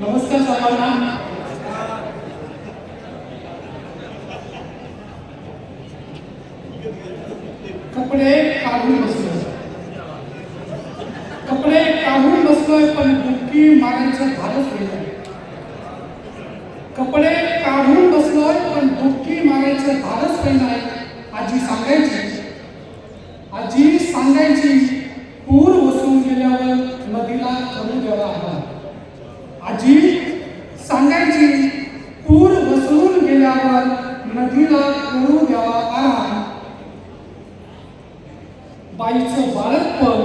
नमस्कार सर्वांना कपडे काढून बसलोय. कपडे काढून बसलोय पण बुक्की मारायचं झालंच नाही. कपडे काढून बसलोय पण बुक्की मारायचं झालंच नाही. आजी सांगायची. आजी सांगायची जी सांगायची पूर वसरून गेल्यावर नदीला करू द्यावा आराम. बाईचं बाळकपण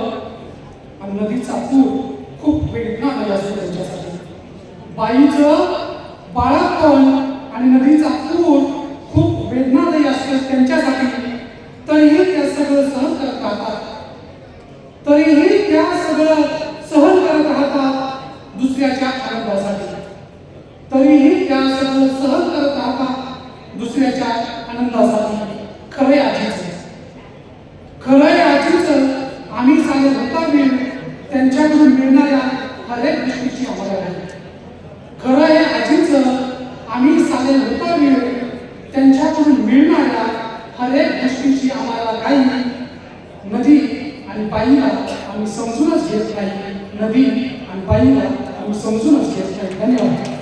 आणि नदीचा पूर खूप वेदनादायी असतो त्यांच्यासाठी. बाईचं बाळकपण आणि नदीचा पूर खूप वेदनादायी असतो त्यांच्यासाठी. तरीही त्या सगळं सहन करतात. तरीही त्या सगळं दुसऱ्याच्या आनंदासाठी. तरीही त्या सर्व सहन करत राहतात दुसऱ्याच्या आनंदासाठी. खरे आजीच. खरंय आजीच. आम्ही सारे होता त्यांच्याकडून मिळणाऱ्या हरेक गोष्टीची आम्हाला नाही खरं हे आजीच. आम्ही सारे होता त्यांच्याकडून मिळणाऱ्या हरेक गोष्टीची आम्हाला काही नदी आणि बाईला आम्ही समजूनच घेत नाही. नदी आणि बाईला आम्ही समजूनच घेत नाही धन्यवाद